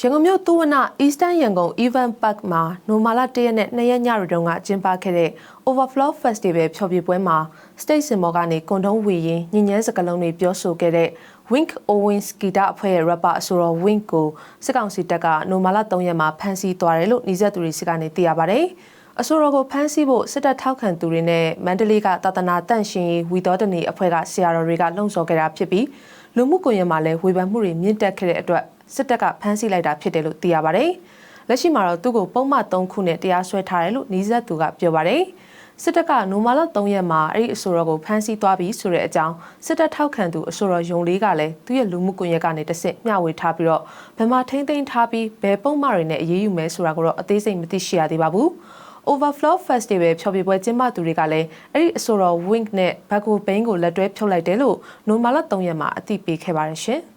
ရန်ကုန်မြို့သူဝန Eastern ရန်ကုန် Event Park မှာနိုမာလာ၁ရက်နဲ့၂ရက်ညတွေတုန်းကကျင်းပခဲ့တဲ့ Overflow Festival ဖျော်ဖြေပွဲမှာ State Symbol ကနေကွန်တုံးဝေရင်ညဉ့်ညမ်းစကားလုံးတွေပြောဆိုခဲ့တဲ့ Wink Owens ဂီတအဖွဲ့ရဲ့ rapper အဆိုတော် Wink ကိုစစ်ကောင်စီတပ်ကနိုမာလာ၃ရက်မှာဖမ်းဆီးသွားတယ်လို့နှီးဆက်သူတွေစစ်ကနေသိရပါဗျ။အဆိုတော်ကိုဖမ်းဆီးဖို့စစ်တပ်ထောက်ခံသူတွေနဲ့မန္တလေးကတာသနာတန့်ရှင်ရေးဝီတော်တနေအဖွဲ့ကဆရာတော်တွေကလှုံ့ဆော်ခဲ့တာဖြစ်ပြီးလူမှုကွန်ရက်မှာလည်းဝေဖန်မှုတွေမြင့်တက်ခဲ့တဲ့အတွက် စစ်တပ်ကဖမ်းဆီးလိုက်တာဖြစ်တယ်လို့သိရပါတယ်။လက်ရှိမှာတော့သူ့ကိုပုံမှန်3ခုနဲ့တရားစွဲထားတယ်လို့နှီးဆက်သူကပြောပါတယ်။စစ်တပ်ကနိုမာလာ3ရက်မှာအဲ့ဒီအဆိုတော်ကိုဖမ်းဆီးသွားပြီဆိုတဲ့အကြောင်းစစ်တပ်ထောက်ခံသူအဆိုတော်ယုံလေးကလည်းသူ့ရဲ့လူမှုကွန်ရက်ကနေတစ်ဆင့်မျှဝေထားပြီးတော့ဘယ်မှာထိမ့်သိမ်းထားပြီးဘယ်ပုံမှန်တွေနဲ့အရေးယူမယ်ဆိုတာကိုတော့အသေးစိတ်မသိရှိရသေးပါဘူး။ Overflow Festival ဖျော်ဖြေပွဲကျင်းပသူတွေကလည်းအဲ့ဒီအဆိုတော် Wink နဲ့ Bago Bain ကိုလက်တွဲဖြုတ်လိုက်တယ်လို့နိုမာလာ3ရက်မှာအသိပေးခဲ့ပါတယ်ရှင်။